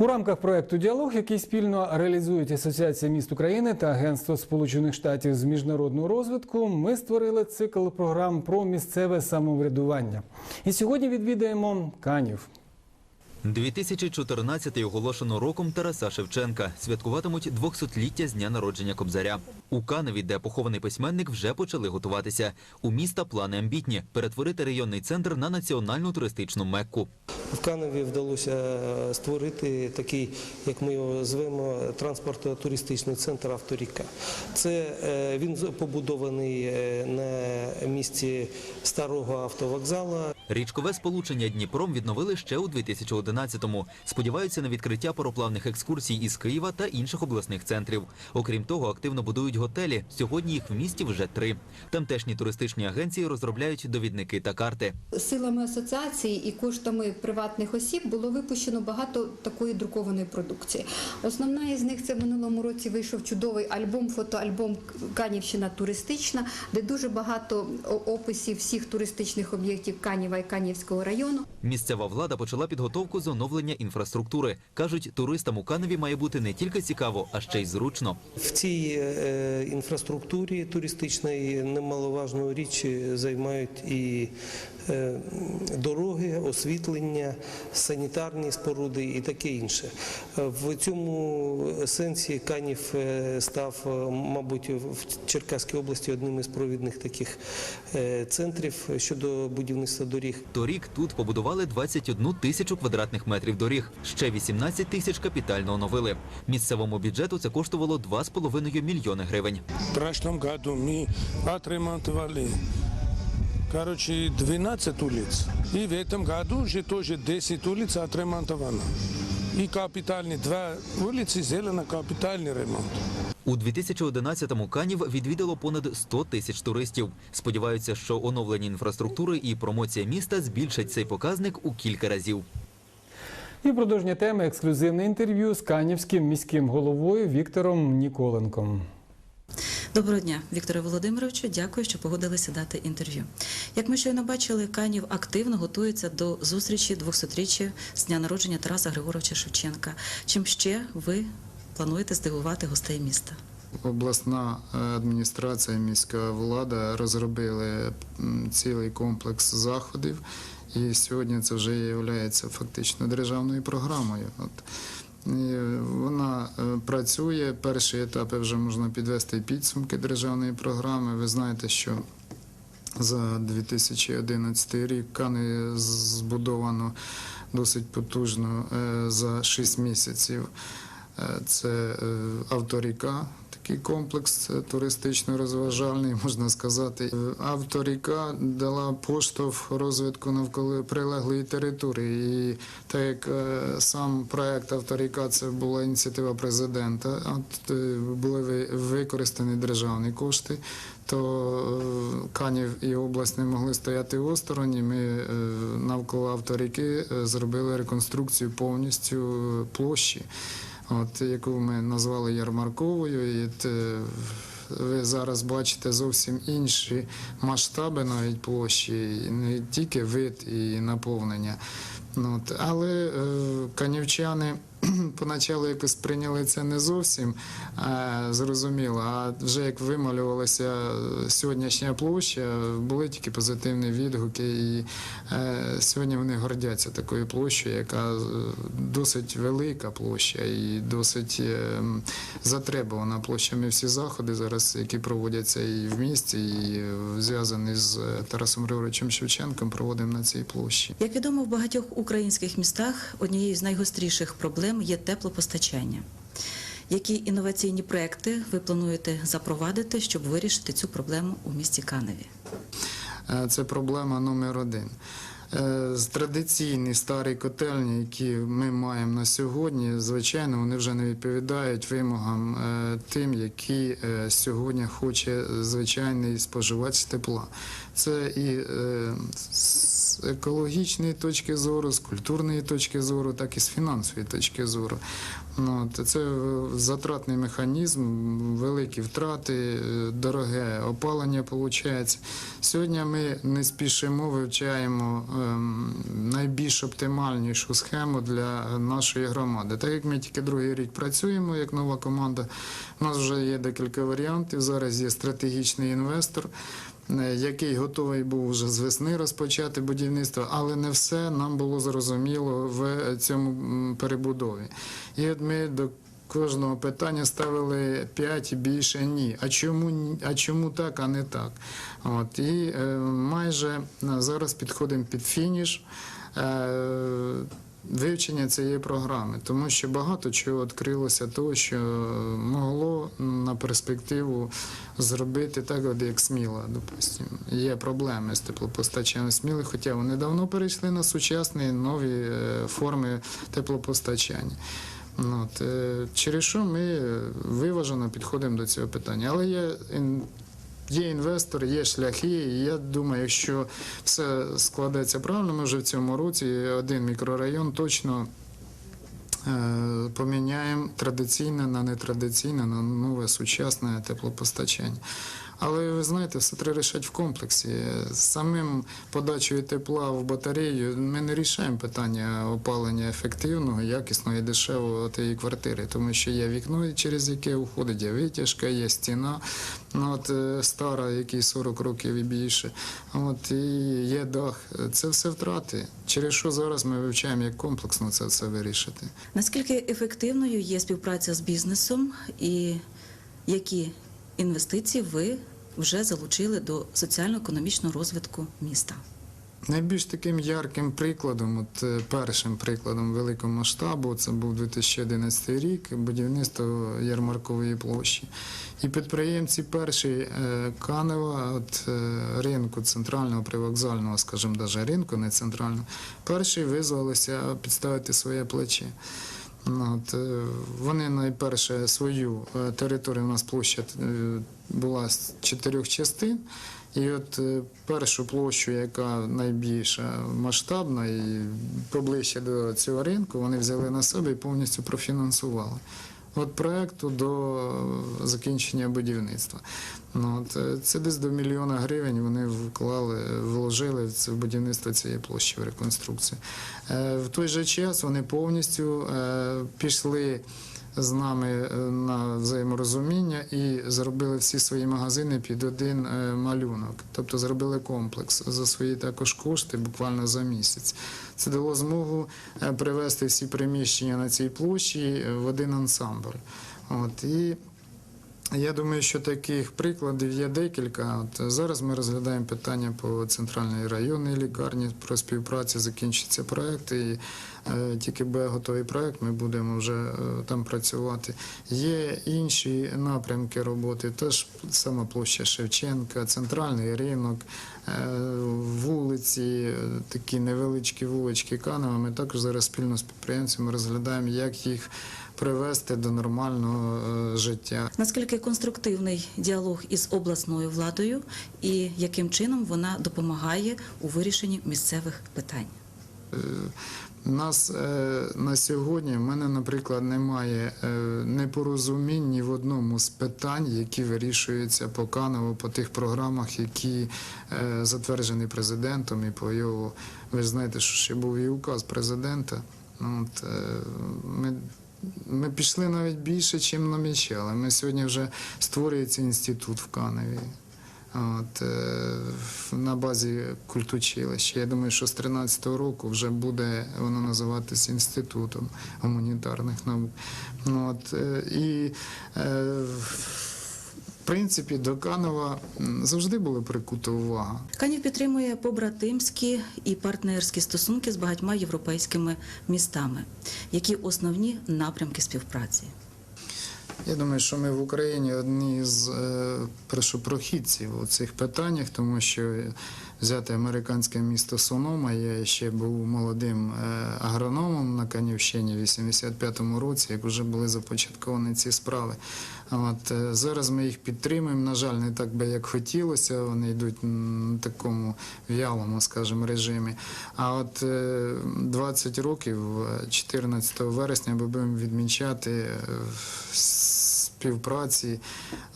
У рамках проекту Діалог, який спільно реалізують Асоціація міст України та Агентство Сполучених Штатів з міжнародного розвитку, ми створили цикл програм про місцеве самоврядування. І сьогодні відвідаємо Канів. 2014 оголошено роком Тараса Шевченка. Святкуватимуть 200-ліття з дня народження Кобзаря. У Каневі, де похований письменник, вже почали готуватися. У міста плани амбітні – перетворити районний центр на національну туристичну мекку. В Каневі вдалося створити такий, як ми його звемо, транспортно-туристичний центр авторіка. Це е, він побудований е, на місці старого автовокзалу. Річкове сполучення Дніпром відновили ще у 2011-му. Сподіваються на відкриття пароплавних екскурсій із Києва та інших обласних центрів. Окрім того, активно будують готелі. Сьогодні їх в місті вже три. Тамтешні туристичні агенції розробляють довідники та карти. Силами асоціації і коштами приватних осіб було випущено багато такої друкованої продукції. Основна із них це в минулому році вийшов чудовий альбом, фотоальбом Канівщина туристична, де дуже багато описів всіх туристичних об'єктів Канєва і Канівського району. Місцева влада почала підготовку з оновлення інфраструктури. Кажуть, туристам у Каневі має бути не тільки цікаво, а ще й зручно. В цій е, інфраструктурі туристичної немаловажну річ займають і е, дороги, освітлення, санітарні споруди і таке інше. В цьому сенсі Канів е, став, е, мабуть, в Черкаській області одним із провідних таких центрів щодо будівництва доріг. Торік тут побудували 21 тисячу квадратних метрів доріг. Ще 18 тисяч капітально оновили. Місцевому бюджету це коштувало 2,5 мільйони гривень В прошлом году мы отремонтовали, короче, 12 улиц. И в этом году уже тоже 10 улиц отремонтовано. И капитальные два улицы сделано капитальный ремонт. У 2011-му Канів відвідало понад 100 тисяч туристів. Сподіваються, що оновлення інфраструктури і промоція міста збільшать цей показник у кілька разів. І продовження теми ексклюзивне інтерв'ю з канівським міським головою Віктором Ніколенком. Доброго дня, Вікторе Володимировичу. Дякую, що погодилися дати інтерв'ю. Як ми щойно бачили, Канів активно готується до зустрічі 200-річчя з дня народження Тараса Григоровича Шевченка. Чим ще ви плануєте здивувати гостей міста? Обласна е, адміністрація, міська влада розробили цілий комплекс заходів, і сьогодні це вже є фактично державною програмою. Вона е, працює. Перші етапи вже можна підвести підсумки державної програми. Ви знаєте, що за 2011 рік Кани збудовано досить потужно е, за 6 місяців. Е, Це е, авторіка, такий комплекс туристично-розважальний, можна сказати. Е, Авторіка дала поштовх розвитку навколо прилеглої території. І так як сам проект авторіка це була ініціатива президента, от були використані державні кошти, то Канів і область не могли стояти осторонь. і Ми навколо авторіки зробили реконструкцію повністю площі, от, яку ми назвали ярмарковою. І, те, ви зараз бачите зовсім інші масштаби навіть площі, не тільки вид і наповнення. Ну, От. Але е, канівчани поначалу якось прийняли це не зовсім е, зрозуміло, а вже як вималювалася сьогоднішня площа, були тільки позитивні відгуки. І е, сьогодні вони гордяться такою площею, яка е, досить велика площа і досить затребувана площами. Всі заходи зараз, які проводяться і в місті, і зв'язані з Тарасом Григоровичем Шевченком, проводимо на цій площі. Як відомо, в багатьох українських містах однією з найгостріших проблем є теплопостачання. Які інноваційні проекти ви плануєте запровадити, щоб вирішити цю проблему у місті Каневі? Е, Це проблема номер один. Е, з Традиційні старі котельні, які ми маємо на сьогодні, звичайно, вони вже не відповідають вимогам е, тим, які сьогодні хоче звичайний споживач тепла. Це і е, з екологічної точки зору, з культурної точки зору, так і з фінансової точки зору. Ну, це затратний механізм, великі втрати, е, дороге опалення виходить. Сьогодні ми не спішимо, вивчаємо ем, найбільш оптимальнішу схему для нашої громади. Так як ми тільки другий рік працюємо як нова команда, у нас вже є декілька варіантів. Зараз є стратегічний інвестор. Е, Який готовий був вже з весни розпочати будівництво, але не все нам було зрозуміло в цьому перебудові. І от ми до кожного питання ставили 5 і більше ні. А чому? А чому так, а не так? От і е, майже е, зараз підходимо під фініш. Вивчення цієї програми, тому що багато чого відкрилося того, що могло на перспективу зробити так, от як Сміла, допустимо. Є проблеми з теплопостачанням Сміли, хоча вони давно перейшли на сучасні нові е, форми теплопостачання. Ну, От, е, через що ми е, виважено підходимо до цього питання. Але є, є інвестор, є шляхи, і я думаю, якщо все складеться правильно, ми вже в цьому році один мікрорайон точно е, поміняємо традиційне на нетрадиційне, на нове сучасне теплопостачання. Але ви знаєте, все треба рішати в комплексі. З Самим подачею тепла в батарею ми не рішаємо питання опалення ефективного, якісного і дешевого тієї квартири, тому що є вікно, через яке уходить, є витяжка, є стіна, ну, от, е, стара, якій 40 років і більше. От, і є дах. Це все втрати. Через що зараз ми вивчаємо, як комплексно це все вирішити. Наскільки ефективною є співпраця з бізнесом і які інвестиції ви вже залучили до соціально-економічного розвитку міста? Найбільш таким ярким прикладом, от е, першим прикладом великого масштабу, це був 2011 рік, будівництво ярмаркової площі. І підприємці перші е, Канева, от е, ринку центрального привокзального, скажімо, навіть ринку, не центрального, перші визвалися підставити своє плече. От, е, вони найперше свою е, територію, у нас площа е, була з чотирьох частин. І от першу площу, яка найбільша масштабна і поближче до цього ринку, вони взяли на себе і повністю профінансували. От проєкту до закінчення будівництва. Ну, от, е, це десь до мільйона гривень вони вклали, вложили в будівництво цієї площі в реконструкцію. Е, В той же час вони повністю е, пішли з нами е, на взаєморозуміння і зробили всі свої магазини під один е, малюнок. Тобто зробили комплекс за свої також кошти буквально за місяць. Це дало змогу е, привести всі приміщення на цій площі в один ансамбль. От, і я думаю, що таких прикладів є декілька. От зараз ми розглядаємо питання по центральній районній лікарні про співпрацю. Закінчиться проект, і е, тільки буде готовий проект, ми будемо вже е, там працювати. Є інші напрямки роботи. Теж сама площа Шевченка, центральний ринок, е, вулиці, е, такі невеличкі вулички Канева. Ми також зараз спільно з підприємцями розглядаємо, як їх привести до нормального е, життя. Наскільки конструктивний діалог із обласною владою і яким чином вона допомагає у вирішенні місцевих питань? У нас е, на сьогодні в мене, наприклад, немає е, непорозумінь ні в одному з питань, які вирішуються по Канову, по тих програмах, які е, затверджені президентом і по його. Ви ж знаєте, що ще був і указ президента. Ну, От, е, ми, ми пішли навіть більше, ніж намічали. Ми сьогодні вже створюється інститут в Каневі. От, е, на базі культучилища. Я думаю, що з 13-го року вже буде воно називатися інститутом гуманітарних наук. От, е, і е, принципі до Канова завжди була прикута увага. Канів підтримує побратимські і партнерські стосунки з багатьма європейськими містами. Які основні напрямки співпраці? Я думаю, що ми в Україні одні з е, першопрохідців у цих питаннях, тому що взяти американське місто Сонома, я ще був молодим е, агрономом на Канівщині в 85-му році, як вже були започатковані ці справи. От, е, зараз ми їх підтримуємо. На жаль, не так би як хотілося. Вони йдуть в такому в'ялому, скажімо, режимі. А от е, 20 років, е, 14 вересня, ми будемо відмічати співпраці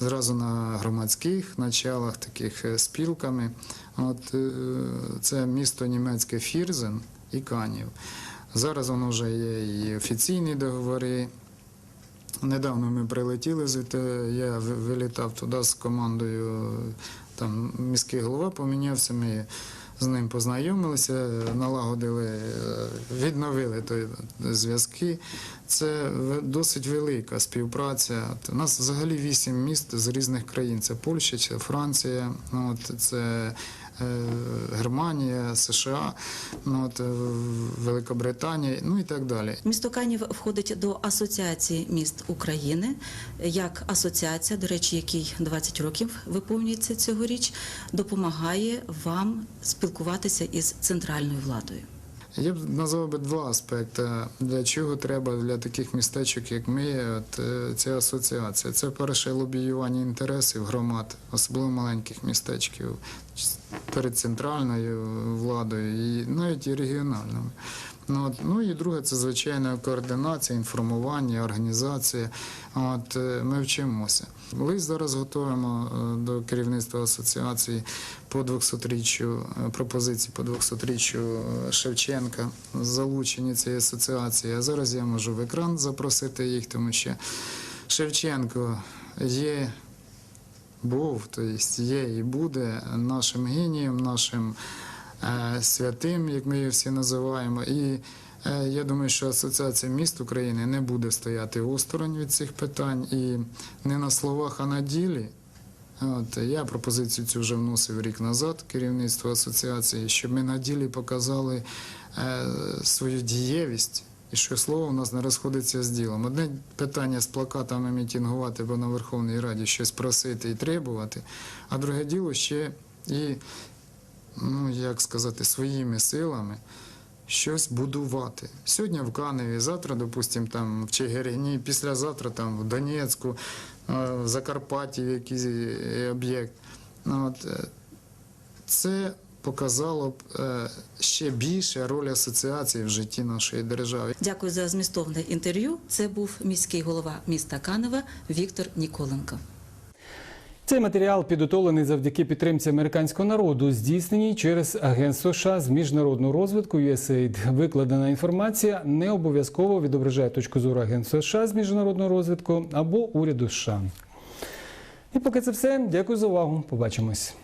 зразу на громадських началах, таких спілками. От е, це місто німецьке Фірзен і Канів. Зараз воно вже є і офіційні договори. Недавно ми прилетіли звідти, я вилітав туди з командою, там міський голова помінявся, ми з ним познайомилися, налагодили, е, відновили той зв'язки. Це досить велика співпраця. У нас взагалі вісім міст з різних країн. Це Польща, це Франція, от, це Германія, США, ну, от, е, Великобританія, ну і так далі. Місто Канів входить до Асоціації міст України як асоціація, до речі, якій 20 років виповнюється цьогоріч, допомагає вам спілкуватися із центральною владою. Я б назвав би два аспекти. Для чого треба для таких містечок, як ми, от, е, ця асоціація. Це перше лобіювання інтересів громад, особливо маленьких містечків перед центральною владою і навіть і регіональними. Ну, от, ну і друге, це звичайно координація, інформування, організація. От е, ми вчимося. Лист зараз готуємо е, до керівництва асоціації по 200-річчю, е, пропозиції по 200-річчю е, Шевченка, залучені цієї асоціації. А зараз я можу в екран запросити їх, тому що Шевченко є був, тобто є і буде нашим генієм, нашим святим, як ми її всі називаємо. І е, я думаю, що Асоціація міст України не буде стояти осторонь від цих питань і не на словах, а на ділі. От, я пропозицію цю вже вносив рік назад, керівництво асоціації, щоб ми на ділі показали е, свою дієвість. І що слово у нас не розходиться з ділом. Одне питання з плакатами мітингувати, бо на Верховній Раді щось просити і требувати, а друге діло ще і, ну як сказати, своїми силами щось будувати. Сьогодні в Каневі, завтра, допустимо, там в Чигирині, післязавтра там в Донецьку, е, в Закарпатті якийсь е, об'єкт. Ну, от, е, це показало б ще більше роль асоціації в житті нашої держави. Дякую за змістовне інтерв'ю. Це був міський голова міста Канева Віктор Ніколенко. Цей матеріал підготовлений завдяки підтримці американського народу, здійсненій через Агентство США з міжнародного розвитку USAID. Викладена інформація не обов'язково відображає точку зору Агентства США з міжнародного розвитку або уряду США. І поки це все. Дякую за увагу. Побачимось.